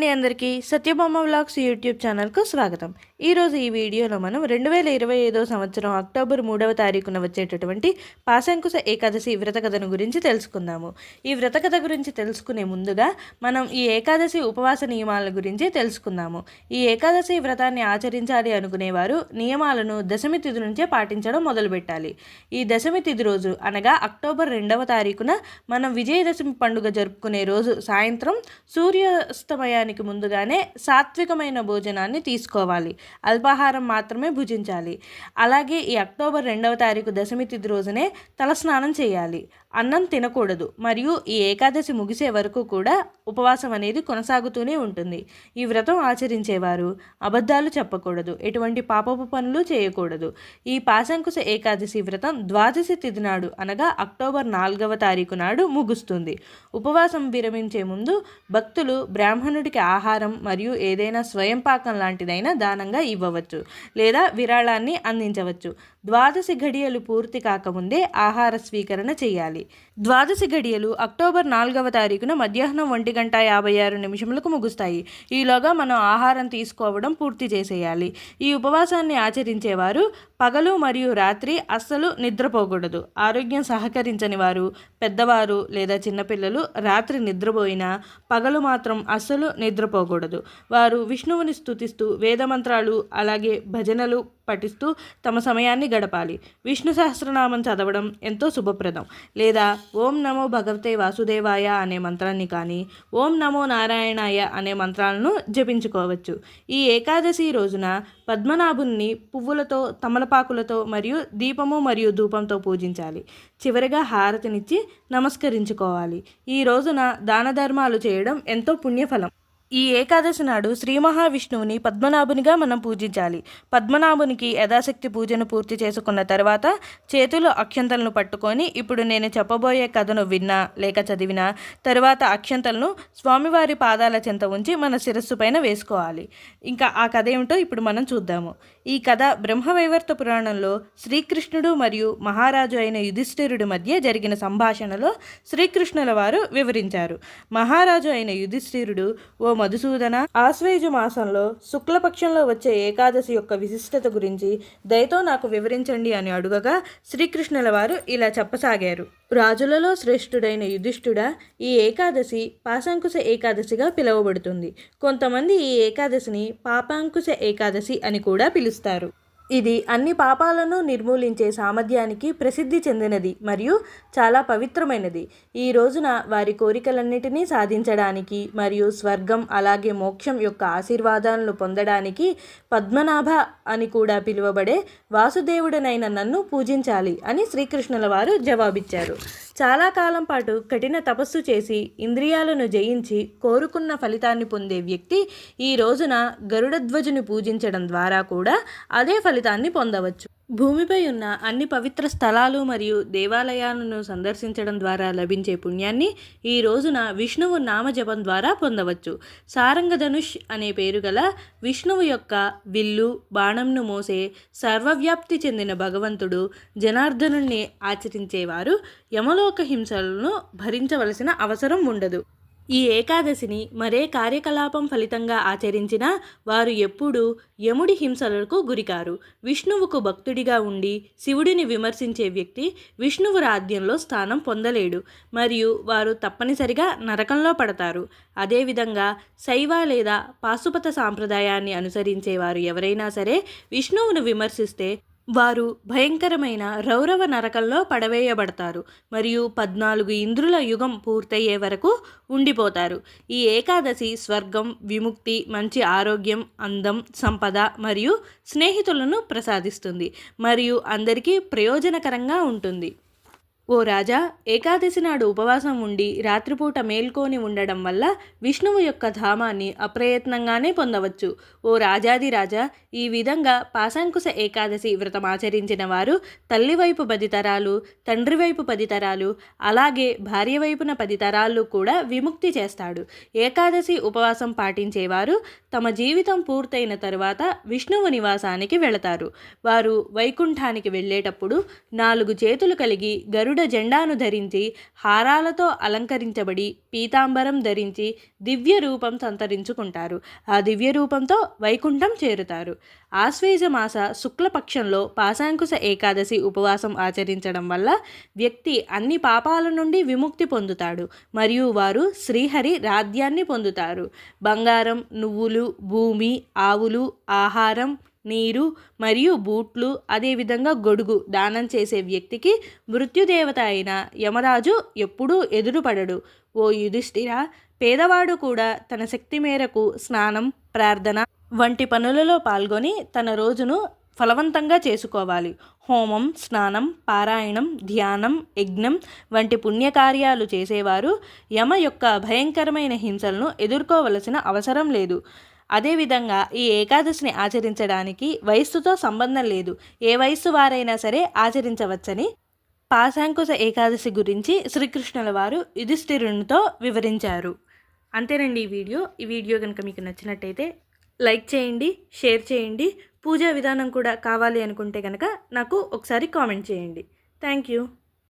అండి అందరికీ Satyabhama vlogs YouTube ఛానల్కు స్వాగతం. ఈరోజు ఈ వీడియోలో మనం రెండు వేల ఇరవై ఐదో సంవత్సరం అక్టోబర్ మూడవ తారీఖున వచ్చేటటువంటి పాశంకుశ ఏకాదశి వ్రత కథను గురించి తెలుసుకుందాము. ఈ వ్రత కథ గురించి తెలుసుకునే ముందుగా మనం ఈ ఏకాదశి ఉపవాస నియమాల గురించి తెలుసుకుందాము. ఈ ఏకాదశి వ్రతాన్ని ఆచరించాలి అనుకునేవారు నియమాలను దశమి తిథి నుంచే పాటించడం మొదలుపెట్టాలి. ఈ దశమి తిథి రోజు అనగా అక్టోబర్ రెండవ తారీఖున మనం విజయదశమి పండుగ జరుపుకునే రోజు సాయంత్రం సూర్యాస్తమయాన్ని సూర్యాస్తమయానికి ముందుగానే సాత్వికమైన భోజనాన్ని తీసుకోవాలి. అల్పాహారం మాత్రమే భుజించాలి. అలాగే ఈ అక్టోబర్ రెండవ తారీఖు దశమి తిథి రోజునే తలస్నానం చేయాలి. అన్నం తినకూడదు. మరియు ఈ ఏకాదశి ముగిసే వరకు కూడా ఉపవాసం అనేది కొనసాగుతూనే ఉంటుంది. ఈ వ్రతం ఆచరించేవారు అబద్ధాలు చెప్పకూడదు. ఎటువంటి పాపపు పనులు చేయకూడదు. ఈ పాశంకుశ ఏకాదశి వ్రతం ద్వాదశి తిథి నాడు అనగా అక్టోబర్ నాలుగవ తారీఖు నాడు ముగుస్తుంది. ఉపవాసం విరమించే ముందు భక్తులు బ్రాహ్మణుడికి ఆహారం మరియు ఏదైనా స్వయం పాకం లాంటిదైనా దానంగా ఇవ్వవచ్చు లేదా విరాళాన్ని అందించవచ్చు. ద్వాదశి ఘడియలు పూర్తి కాకముందే ఆహార స్వీకరణ చేయాలి. ద్వాదశి ఘడియలు అక్టోబర్ నాలుగవ తారీఖున మధ్యాహ్నం ఒంటి గంట యాభై ఆరు నిమిషములకు ముగుస్తాయి. ఈలోగా మనం ఆహారం తీసుకోవడం పూర్తి చేసేయాలి. ఈ ఉపవాసాన్ని ఆచరించేవారు పగలు మరియు రాత్రి అస్సలు నిద్రపోకూడదు. ఆరోగ్యం సహకరించని వారు పెద్దవారు లేదా చిన్నపిల్లలు రాత్రి నిద్రపోయినా పగలు మాత్రం అస్సలు నిద్రపోకూడదు. వారు విష్ణువుని స్తుతిస్తూ వేదమంత్రాలు అలాగే భజనలు పఠిస్తూ తమ సమయాన్ని గడపాలి. విష్ణు సహస్రనామం చదవడం ఎంతో శుభప్రదం. లేదా ఓం నమో భగవతే వాసుదేవాయ అనే మంత్రాన్ని కానీ ఓం నమో నారాయణాయ అనే మంత్రాలను జపించుకోవచ్చు. ఈ ఏకాదశి రోజున పద్మనాభుని పువ్వులతో తమలపాకులతో మరియు దీపము మరియు ధూపంతో పూజించాలి. చివరిగా హారతినిచ్చి నమస్కరించుకోవాలి. ఈ రోజున దాన ధర్మాలు చేయడం ఎంతో పుణ్యఫలం. ఈ ఏకాదశి నాడు శ్రీ మహావిష్ణువుని పద్మనాభునిగా మనం పూజించాలి. పద్మనాభునికి యథాశక్తి పూజను పూర్తి చేసుకున్న తర్వాత చేతిలో అక్షంతలను పట్టుకొని ఇప్పుడు నేను చెప్పబోయే కథను విన్నా లేక చదివినా తరువాత అక్షంతలను స్వామివారి పాదాల చెంత ఉంచి మన శిరస్సు పైన వేసుకోవాలి. ఇంకా ఆ కథ ఏమిటో ఇప్పుడు మనం చూద్దాము. ఈ కథ బ్రహ్మవైవర్త పురాణంలో శ్రీకృష్ణుడు మరియు మహారాజు అయిన యుధిష్ఠిరుడి మధ్య జరిగిన సంభాషణలో శ్రీకృష్ణుల వారు వివరించారు. మహారాజు అయిన యుధిష్ఠిరుడు ఓ మధుసూదన ఆశ్వేజు మాసంలో శుక్లపక్షంలో వచ్చే ఏకాదశి యొక్క విశిష్టత గురించి దయతో నాకు వివరించండి అని అడుగగా శ్రీకృష్ణుల వారు ఇలా చెప్పసాగారు. రాజులలో శ్రేష్ఠుడైన యుధిష్ఠుడ ఈ ఏకాదశి పాశాంకుశ ఏకాదశిగా పిలువబడుతుంది. కొంతమంది ఈ ఏకాదశిని పాపాంకుశ ఏకాదశి అని కూడా పిలుస్తారు. ఇది అన్ని పాపాలను నిర్మూలించే సామర్థ్యానికి ప్రసిద్ధి చెందినది మరియు చాలా పవిత్రమైనది. ఈ రోజున వారి కోరికలన్నిటినీ సాధించడానికి మరియు స్వర్గం అలాగే మోక్షం యొక్క ఆశీర్వాదాలను పొందడానికి పద్మనాభ అని కూడా పిలువబడే వాసుదేవుడనైన నన్ను పూజించాలి అని శ్రీకృష్ణుల వారు జవాబిచ్చారు. చాలా కాలం పాటు కఠిన తపస్సు చేసి ఇంద్రియాలను జయించి కోరుకున్న ఫలితాన్ని పొందే వ్యక్తి ఈ రోజున గరుడధ్వజుని పూజించడం ద్వారా కూడా అదే ఫలితాన్ని పొందవచ్చు. భూమిపై ఉన్న అన్ని పవిత్ర స్థలాలు మరియు దేవాలయాలను సందర్శించడం ద్వారా లభించే పుణ్యాన్ని ఈ రోజున విష్ణువు నామజపం ద్వారా పొందవచ్చు. సారంగధనుష్ అనే పేరు గల విష్ణువు యొక్క విల్లు బాణంను మోసే సర్వవ్యాప్తి చెందిన భగవంతుడు జనార్దనుణ్ణి ఆచరించేవారు. యమలోక హింసలను భరించవలసిన అవసరం ఉండదు. ఈ ఏకాదశిని మరే కార్యకలాపం ఫలితంగా ఆచరించినా వారు ఎప్పుడూ యముడి హింసలకు గురికారు. విష్ణువుకు భక్తుడిగా ఉండి శివుడిని విమర్శించే వ్యక్తి విష్ణువు రాజ్యంలో స్థానం పొందలేడు మరియు వారు తప్పనిసరిగా నరకంలో పడతారు. అదేవిధంగా శైవ లేదా పాశుపత సాంప్రదాయాన్ని అనుసరించే వారు ఎవరైనా సరే విష్ణువును విమర్శిస్తే వారు భయంకరమైన రౌరవ నరకంలో పడవేయబడతారు మరియు పద్నాలుగు ఇంద్రుల యుగం పూర్తయ్యే వరకు ఉండిపోతారు. ఈ ఏకాదశి స్వర్గం విముక్తి మంచి ఆరోగ్యం అందం సంపద మరియు స్నేహితులను ప్రసాదిస్తుంది మరియు అందరికీ ప్రయోజనకరంగా ఉంటుంది. ఓ రాజా ఏకాదశి నాడు ఉపవాసం ఉండి రాత్రిపూట మేల్కొని ఉండడం వల్ల విష్ణువు యొక్క ధామాన్ని అప్రయత్నంగానే పొందవచ్చు. ఓ రాజాది రాజా ఈ విధంగా పాశాంకుశ ఏకాదశి వ్రతం ఆచరించిన వారు తల్లి వైపు పది తరాలు తండ్రి వైపు పది తరాలు అలాగే భార్య వైపున పది తరాలు కూడా విముక్తి చేస్తాడు. ఏకాదశి ఉపవాసం పాటించేవారు తమ జీవితం పూర్తయిన తరువాత విష్ణువు నివాసానికి వెళతారు. వారు వైకుంఠానికి వెళ్ళేటప్పుడు నాలుగు చేతులు కలిగి గరుడ గరుడ జెండాను ధరించి హారాలతో అలంకరించబడి పీతాంబరం ధరించి దివ్య రూపం సంతరించుకుంటారు. ఆ దివ్య రూపంతో వైకుంఠం చేరుతారు. ఆశ్వేజమాస శుక్లపక్షంలో పాశాంకుశ ఏకాదశి ఉపవాసం ఆచరించడం వల్ల వ్యక్తి అన్ని పాపాల నుండి విముక్తి పొందుతాడు. మరియు వారు శ్రీహరి రాధ్యాన్ని పొందుతారు. బంగారం నువ్వులు భూమి ఆవులు ఆహారం నీరు మరియు బూట్లు అదేవిధంగా గొడుగు దానం చేసే వ్యక్తికి మృత్యుదేవత అయిన యమరాజు ఎప్పుడూ ఎదురుపడడు. ఓ యుధిష్ఠిర పేదవాడు కూడా తన శక్తి మేరకు స్నానం ప్రార్థన వంటి పనులలో పాల్గొని తన రోజును ఫలవంతంగా చేసుకోవాలి. హోమం స్నానం పారాయణం ధ్యానం యజ్ఞం వంటి పుణ్యకార్యాలు చేసేవారు యమ యొక్క భయంకరమైన హింసలను ఎదుర్కోవలసిన అవసరం లేదు. అదేవిధంగా ఈ ఏకాదశిని ఆచరించడానికి వయస్సుతో సంబంధం లేదు. ఏ వయస్సు వారైనా సరే ఆచరించవచ్చని పాశాంకుశ ఏకాదశి గురించి శ్రీకృష్ణుల వారు యుధిష్ఠిరునితో వివరించారు. అంతేనండి ఈ వీడియో. ఈ వీడియో కనుక మీకు నచ్చినట్టయితే లైక్ చేయండి షేర్ చేయండి. పూజా విధానం కూడా కావాలి అనుకుంటే కనుక నాకు ఒకసారి కామెంట్ చేయండి. Thank you.